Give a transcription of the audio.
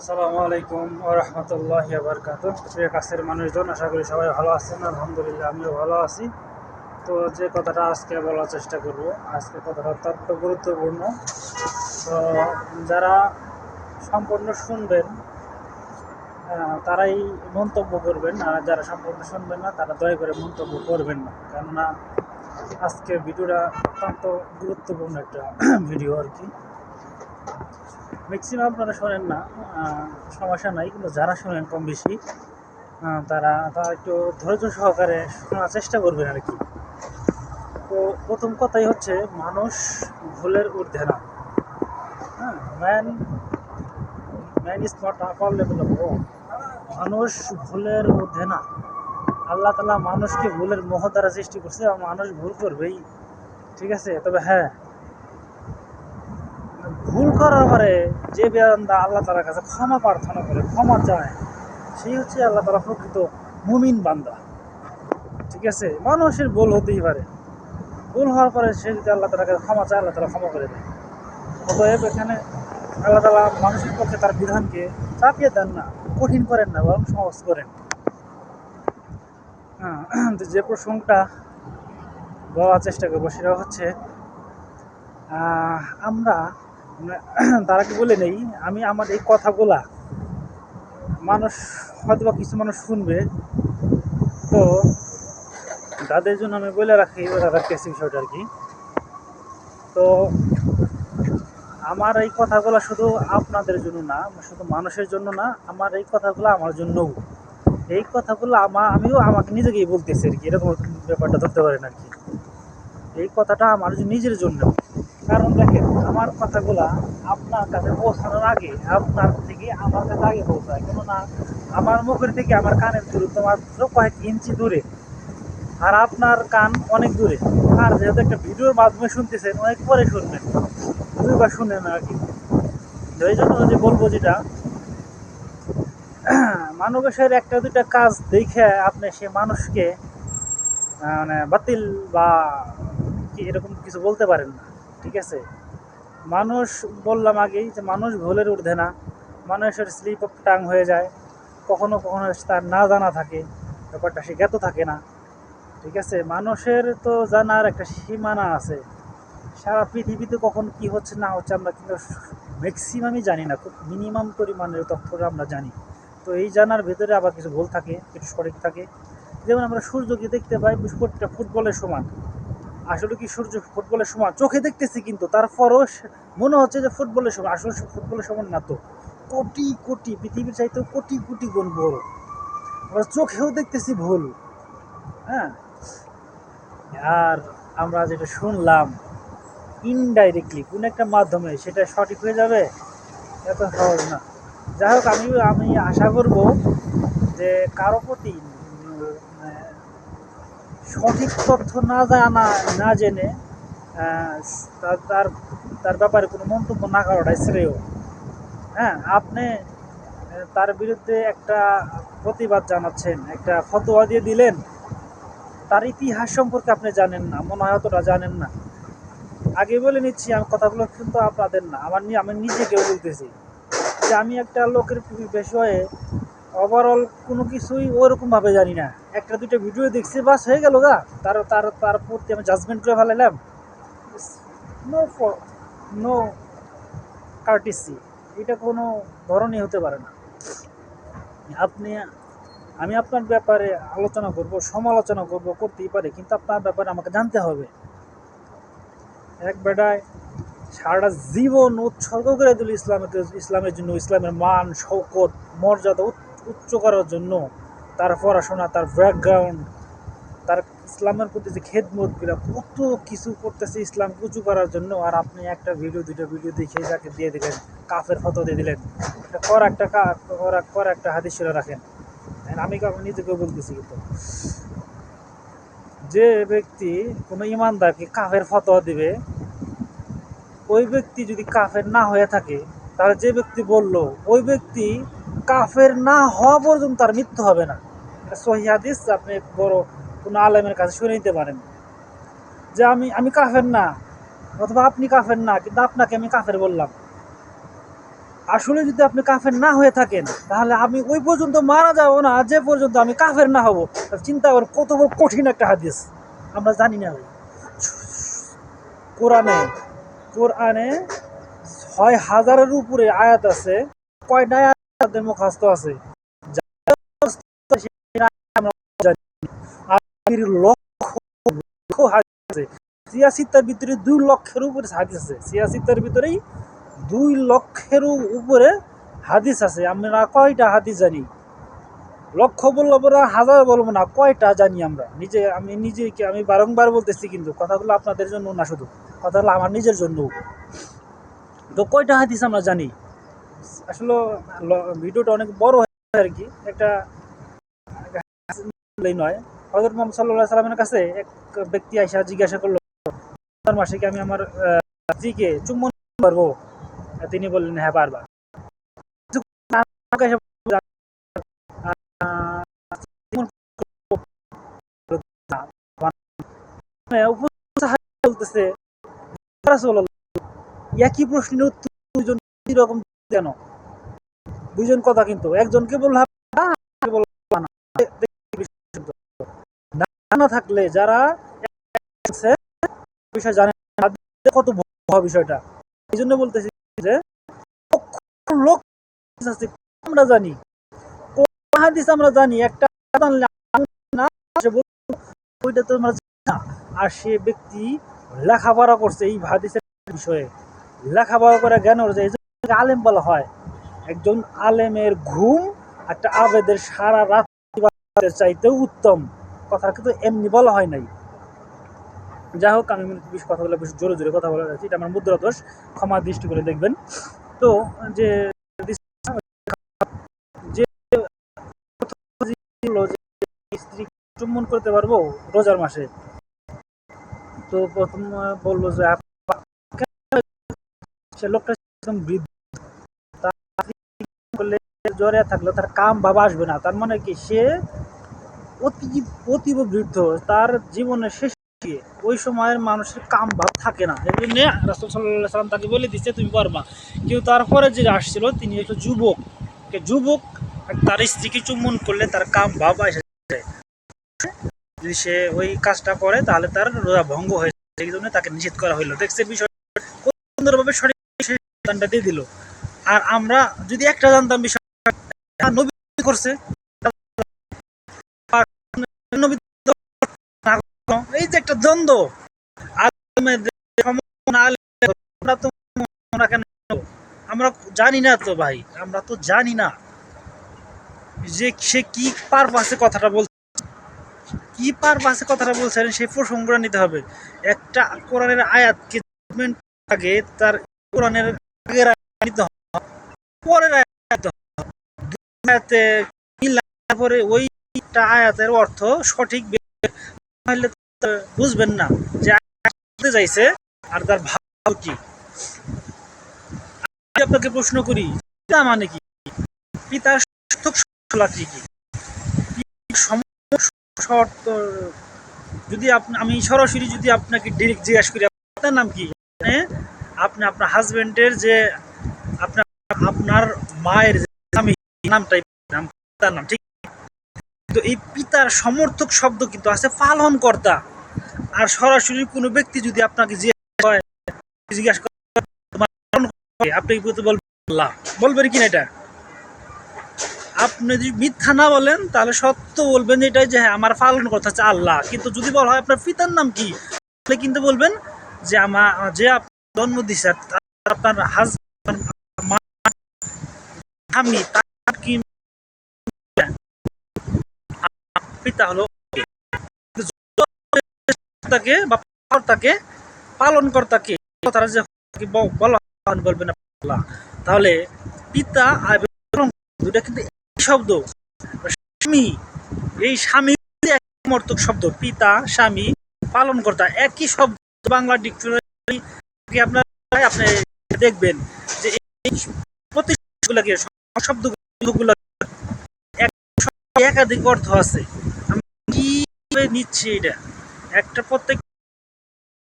আসসালামু আলাইকুম রহমতুল্লাহ বারকাত প্রিয় কাছের মানুষজন, আশা করি সবাই ভালো আছেন। আলহামদুলিল্লাহ, আমিও ভালো আছি। তো যে কথাটা আজকে বলার চেষ্টা করব আজকে কথাটা অত্যন্ত গুরুত্বপূর্ণ। তো যারা সম্পূর্ণ শুনবেন তারাই মন্তব্য করবেন, আর যারা সম্পূর্ণ শুনবেন না, তারা দয়া করে মন্তব্য করবেন না। কেননা আজকে ভিডিওটা অত্যন্ত গুরুত্বপূর্ণ একটা ভিডিও আর কি। ম্যাক্সিমাম আপনারা শোনেন না সমস্যা নাই, কিন্তু যারা শোনেন কম বেশি তারা তারা একটু ধৈর্য সহকারে শোনার চেষ্টা করবেন আর কি। তো প্রথম কথাই হচ্ছে, মানুষ ভুলের ঊর্ধ্বে না। হ্যাঁ man man is not upper level of মানুষ ভুলের ঊর্ধ্বে না। আল্লাহ তালা মানুষকে ভুলের মোহ দ্বারা সৃষ্টি করছে এবং মানুষ ভুল করবেই। ঠিক আছে? তবে হ্যাঁ করার পরে যে বেন্দা আল্লাহ তালার কাছে ক্ষমা প্রার্থনা করে ক্ষমা চায় সেই হচ্ছে আল্লাহ তালা প্রকৃত মুমিন বান্দা। ঠিক আছে? মানুষের ভুল হতেই পারে। ভুল হওয়ার পরে সে যদি আল্লাহ তালার কাছে ক্ষমা চায় আল্লাহ তালা ক্ষমা করে দেয়। অতএব এখানে আল্লাহ তালা মানুষের পক্ষে তার বিধানকে চাপিয়ে দেন না কঠিন করেন না বরং সহজ করেন। হ্যাঁ, যে প্রসঙ্গটা বলার চেষ্টা করব সেটা হচ্ছে আমরা তারা কি বলে নেই, আমি আমার এই কথাগুলা মানুষ হয়তো বা কিছু মানুষ শুনবে। তো তাদের জন্য আমি বলে রাখি, তাদের কেসি বিষয়টা আর কি। তো আমার এই কথাগুলো শুধু আপনাদের জন্য না, শুধু মানুষের জন্য না, আমার এই কথাগুলো আমার জন্যও। এই কথাগুলো আমা, আমিও আমাকে নিজেকেই বলতেছি আর কি, এরকম ব্যাপারটা ধরতে পারেন আর কি। এই কথাটা আমার নিজের জন্য কারণ দেখেন আমার কথাগুলা আপনার কাছে পৌঁছানোর আগে আপনার থেকে আমার কাছে আগে পৌঁছায়। কেননা আমার মুখের থেকে আমার কানের দূরত্ব মাত্র কয়েক ইঞ্চি দূরে। আর আপনার কান অনেক দূরে। আর যেহেতু একটা ভিডিওর মাধ্যমে শুনতেছেন, অনেক পরে শুনবেন। দুইবার শুনেন আর কি। এই জন্য যে বলব যেটা মানুষের একটা দুইটা কাজ দেখে আপনি সে মানুষকে মানে বাতিল বা কি এরকম কিছু বলতে পারেন না। ঠিক আছে? মানুষ বললাম আগেই যে মানুষ ভুলের ঊর্ধ্বে না। মানুষের স্লিপ অফ টাং হয়ে যায়। কখনো কখনো তার না জানা থাকে, ব্যাপারটা সে জ্ঞাত থাকে না। ঠিক আছে? মানুষের তো জানার একটা সীমানা আছে। সারা পৃথিবীতে কখন কি হচ্ছে না হচ্ছে আমরা কিন্তু ম্যাক্সিমামই জানি না। খুব মিনিমাম পরিমাণের তথ্যটা আমরা জানি। তো এই জানার ভেতরে আবার কিছু ভুল থাকে, কিছু সঠিক থাকে। যেমন আমরা সূর্যকে দেখতে পাই প্রত্যেকটা ফুটবলের সমান। আসলে কি সূর্য ফুটবলের সময়? চোখে দেখতেছি কিন্তু তারপরও মনে হচ্ছে যে ফুটবলের সময়। আসলে ফুটবলের সময় না তো। কোটি কোটি, পৃথিবীর চাইতেও কোটি কোটি গুণ বড়। আমরা চোখেও দেখতেছি ভুল। হ্যাঁ? আর আমরা যেটা শুনলাম ইনডাইরেক্টলি কোন একটা মাধ্যমে সেটা সঠিক হয়ে যাবে? এত সহজ না। যাই হোক, আমি আমি আশা করব যে কারও প্রতি সঠিক তথ্য না জানা, না জেনে তার তার ব্যাপারে কোনো মন্তব্য না করাটাই শ্রেয়। হ্যাঁ আপনি তার বিরুদ্ধে একটা প্রতিবাদ জানাচ্ছেন, একটা ফতোয়া দিয়ে দিলেন। তার ইতিহাস সম্পর্কে আপনি জানেন না, মনে হয় অতটা জানেন না। আগে বলে নিচ্ছি, আমি কথাগুলো কিন্তু আপনাদের না, আমার আমি নিজেকেও বলতেছি যে আমি একটা লোকের বিষয়ে ওভারঅল কোনো কিছুই ওরকমভাবে জানি না। একটা দুটো ভিডিও দেখছি, বাস হয়ে গেল গা। তার তার তার প্রতি আমি জাজমেন্ট করে ভালো ফেলাইলাম নো নো কার্টিসি এটা কোনো ধরনই হতে পারে না। আপনি, আমি আপনার ব্যাপারে আলোচনা করব, সমালোচনা করব, করতেই পারে, কিন্তু আপনার ব্যাপারে আমাকে জানতে হবে। এক বেটায় সারাটা জীবন উৎসর্গ করে দিল ইসলামের ইসলামের জন্য, ইসলামের মান শৌকত মর্যাদা উচ্চ- করার জন্য তার পড়াশোনা, তার ব্যাকগ্রাউন্ড তার ইসলামের প্রতি যে খেদমতগুলা কত কিছু করতেছে ইসলাম উঁচু করার জন্য। আর আপনি একটা ভিডিও দুটো ভিডিও দেখে যাকে দিয়ে দিলেন, কাফের ফটো দিয়ে দিলেন। একটা কর এক- কর একটা হাদিস ছিল রাখেন। আমি কাউকে নিজেকে বলতেছি কিন্তু, যে ব্যক্তি কোনো ইমানদারকে কাফের ফতোয়া দিবে, ওই ব্যক্তি যদি কাফের না হয়ে থাকে, তাহলে যে ব্যক্তি বলল, ওই ব্যক্তি কাফের না হওয়া পর্যন্ত তার মৃত্যু হবে না। এটা সহি হাদিস, আপনি বড় কোনো আলেমের কাছে শুনে নিতে পারেন। যে আমি আমি কাফের না, অথবা আপনি কাফের না, কিন্তু আপনাকে আমি কাফের বললাম। আসলে যদি আপনি কাফের না হয়ে থাকেন, তাহলে আমি ওই পর্যন্ত মারা যাব না যে পর্যন্ত আমি কাফের না হব চিন্তা করেন কত বড় কঠিন একটা হাদিস। আমরা জানি না কোরআনে কোরআনে ছয় হাজারের উপরে আয়াত আছে। কয়টা আছে। কয়টা হাদিস জানি? হাজার বলব না, কয়টা জানি আমরা? নিজে, আমি নিজেকে আমি বারংবার বলতেছি কিন্তু, কথাগুলো আপনাদের জন্য না শুধু, কথাগুলো আমার নিজের জন্য। তো কয়টা হাদিস আমরা জানি? আসলে ভিডিওটা অনেক বড় হয় আর কি। একটা নয়। হজরত মোহাম্মদ সাল্লাহ সাল্লামের কাছে এক ব্যক্তি আইসা জিজ্ঞাসা করল "আপনার মাসে কি আমি আমার স্ত্রীকে চুম্বন পারব তিনি বললেন হ্যাঁ পারবা। বলতেছে একই প্রশ্নের উত্তর দুজন রকম দুজন কথা কিন্তু। একজনকে বললাম না থাকলে যারা বিষয় জানে কত বিষয়টা। এই জন্য বলতেছি যে লোক আমরা জানি। হাদিস আমরা জানি, একটা না। আর সে ব্যক্তি লেখাপড়া করছে এই হাদিসের বিষয়ে। লেখাপড়া করে জ্ঞান অর্জন তাকে আলেম বলা হয়। একজন আলেমের ঘুম একটা আবেদের সারা রাত চাইতেও উত্তম। কথা কিন্তু এমনি বলা হয় নাই। যাই হোক, আমি বেশ কথা বলে বেশ জোরে জোরে কথা বলা যাচ্ছি এটা আমার মুদ্রা দোষ। ক্ষমা দৃষ্টি করে দেখবেন। তো, যে স্ত্রী চুম্বন করতে পারব রোজার মাসে। তো প্রথম বলল যে সে লোকটা একদম বৃদ্ধ জ্বরে থাকলে তার কাম বাবা আসবে না। তার মানে কি? সে অতি, অতীব বৃদ্ধ। তার জীবনের শেষ ওই সময়ের মানুষের কাম ভাব থাকে না। এই জন্য রাসুল সাল্লাহ সাল্লাম তাকে বলে দিচ্ছে তুমি পারবা। কেউ তারপরে যে আসছিল, তিনি একটা যুবক। যুবক তার স্ত্রীকে চুম্বন করলে তার কাম ভাব এসে যায়। যদি সে ওই কাজটা করে, তাহলে তার রোজা ভঙ্গ হয়ে যায়। এই জন্য তাকে নিষেধ করা হইল। দেখছে বিষয় সুন্দরভাবে সঠিক দিয়ে দিল। আর আমরা যদি একটা জানতাম বিষয় নবী করছে। এই যে একটা দ্বন্দ্ব। আমরা জানি না তো ভাই, আমরা তো জানি না। যে সে কি পারপাসে কথাটা বলছে, কি পারপাসে কথাটা বলছেন সেই প্রসঙ্গটা নিতে হবে। একটা কোরআনের আয়াতকে আগে তার কোরআনের আগের নিতে হবে, পরের আয়াত আয়াতে মিল পরে ওইটা আয়াতের অর্থ সঠিক বুঝবেন না যে চাইছে আর তার ভাব কি। আপনাকে প্রশ্ন করি, পিতা মানে কি? পিতার কি যদি আমি সরাসরি যদি আপনাকে ডিরেক্ট জিজ্ঞাসা করি, আপনার নাম কি? মানে আপনি আপনার হাজবেন্ডের যে আপনার আপনার মায়ের নামটাই নাম তার নাম, ঠিক? তো এই পিতার সমর্থক শব্দ কিন্তু আছে পালন কর্তা আর সরাসরি কোনো ব্যক্তি যদি আপনাকে? আপনি বলবেন? এটা? আপনি যদি মিথ্যা না বলেন, তাহলে সত্য বলবেন এটাই যে হ্যাঁ আমার পালন করতে হচ্ছে আল্লাহ। কিন্তু যদি বলা হয় আপনার পিতার নাম কি, তাহলে কিন্তু বলবেন যে আমার যে আপনার জন্ম দিচ্ছে আপনার তার কি পিতা হলো তাকে বা তাকে পালন কর্তাকে কথাটা যে বলা বলবেন আল্লাহ তাহলে পিতা দুটা কিন্তু শব্দ। স্বামী, এই স্বামী যে এক সমর্থক শব্দ, পিতা, স্বামী পালন কর্তা একই শব্দ। বাংলা ডিকশনারি আপনার আপনি দেখবেন যে এই প্রতিগুলোকে শব্দগুলো এক একাধিক অর্থ আছে। নিচ্ছি এটা। একটা প্রত্যেক